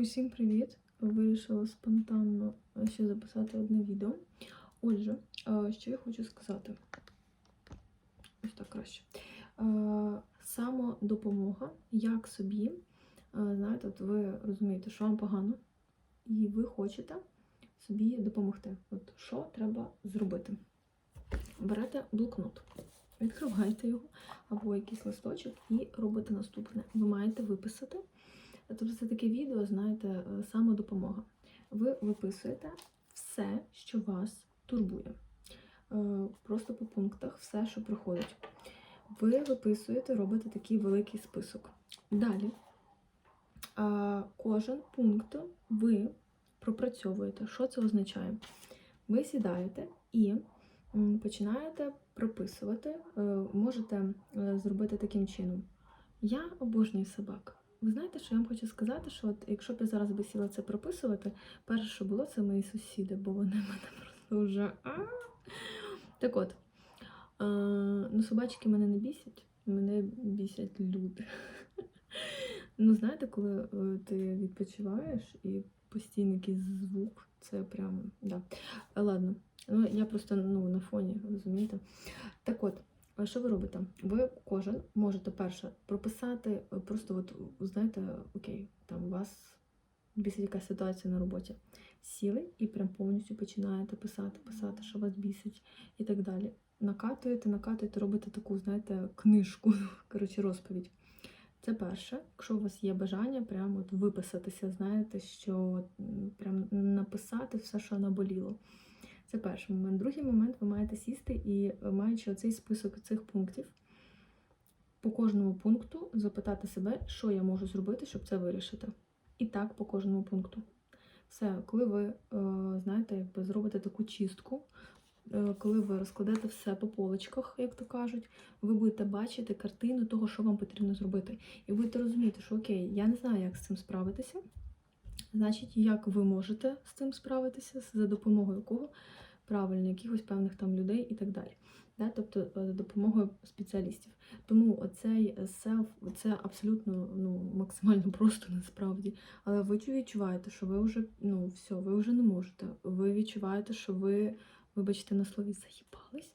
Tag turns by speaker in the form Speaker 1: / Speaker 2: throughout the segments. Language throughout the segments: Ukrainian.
Speaker 1: Усім привіт! Вирішила спонтанно ще записати одне відео. Отже, е, що я хочу сказати. Ось так краще. Е, Самодопомога, як собі, е, знаєте, от ви розумієте, що вам погано, і ви хочете собі допомогти. От що треба зробити? Берете блокнот, відкриваєте його або якийсь листочок і робите наступне. Ви маєте виписати. Тобто це таке відео, знаєте, е, самодопомога. Ви виписуєте все, що вас турбує. Е, Просто по пунктах все, що приходить. Ви виписуєте, робите такий великий список. Далі кожен пункт ви пропрацьовуєте. Що це означає? Ви сідаєте і починаєте прописувати. Е, Можете зробити таким чином. Я обожнюю собак. Ви знаєте, що я вам хочу сказати, що от якщо б я зараз би сіла це прописувати, перше, що було, це мої сусіди, бо вони мене просто вже. Так от, ну, собачки мене не бісять, мене бісять люди. Ну, знаєте, коли е, ти відпочиваєш і постійно якийсь звук, це прямо. Да. Ладно, ну я просто ну, на фоні, розумієте? Так от. Що ви робите? Ви кожен можете перше прописати, е, просто от знаєте, окей, там у вас бісить якась ситуація на роботі. Сіли і прям повністю починаєте писати, писати, що вас бісить і так далі. Накатуєте, накатуєте, робите таку, знаєте, книжку, коротше, розповідь. Це перше, якщо у вас є бажання, прямо от виписатися, знаєте, що прям написати все, що наболіло. Це перший момент. Другий момент ви маєте сісти і, е, маючи оцей список цих пунктів, по кожному пункту запитати себе, що я можу зробити, щоб це вирішити. І так по кожному пункту. Все, коли ви, е, знаєте, якби зробите таку чистку, е, коли ви розкладете все по полочках, як то кажуть, ви будете бачити картину того, що вам потрібно зробити. І будете розуміти, що окей, я не знаю, як з цим справитися. Значить, як ви можете з цим справитися, за допомогою кого? Правильно, якихось певних там людей і так далі. Да? Тобто е, за допомогою спеціалістів. Тому оцей селф це абсолютно ну, максимально просто насправді. Але ви відчуваєте, що ви вже ну, все, ви вже не можете. Ви відчуваєте, що ви, вибачте, на слові заїбались.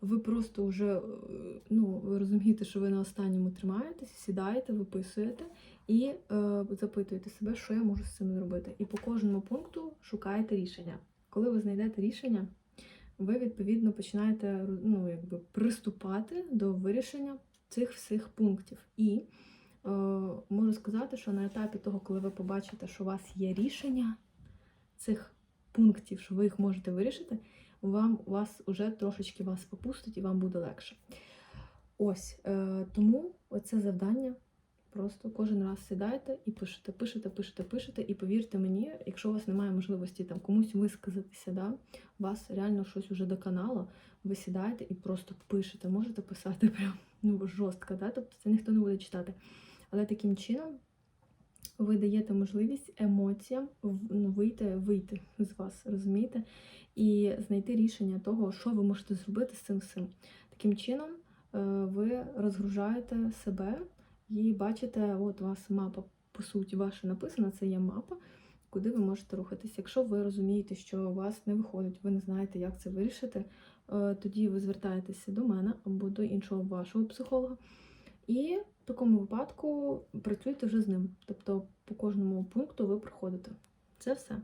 Speaker 1: Ви просто вже е, ну, ви розумієте, що ви на останньому тримаєтесь, сідаєте, виписуєте і е, запитуєте себе, що я можу з цим зробити. І по кожному пункту шукаєте рішення. Коли ви знайдете рішення, ви відповідно починаєте ну, якби, приступати до вирішення цих всіх пунктів. І е, можу сказати, що на етапі того, коли ви побачите, що у вас є рішення цих пунктів, що ви їх можете вирішити, вам вас уже трошечки вас попустить і вам буде легше. Ось е, тому оце завдання. Просто кожен раз сідайте і пишете, пишете, пишете, пишете, і повірте мені, якщо у вас немає можливості там комусь висказатися, да, вас реально щось уже доконало, ви сідаєте і просто пишете. Можете писати прям ну, жорстко, да? тобто це ніхто не буде читати. Але таким чином ви даєте можливість емоціям ну, вийти, вийти з вас, розумієте? І знайти рішення того, що ви можете зробити з цим всім. Таким чином е, ви розгружаєте себе. І бачите, от у вас мапа, по суті, ваша написана, це є мапа, куди ви можете рухатися. Якщо ви розумієте, що у вас не виходить, ви не знаєте, як це вирішити, е, тоді ви звертаєтеся до мене або до іншого вашого психолога. І в такому випадку працюйте вже з ним. Тобто по кожному пункту ви проходите. Це все.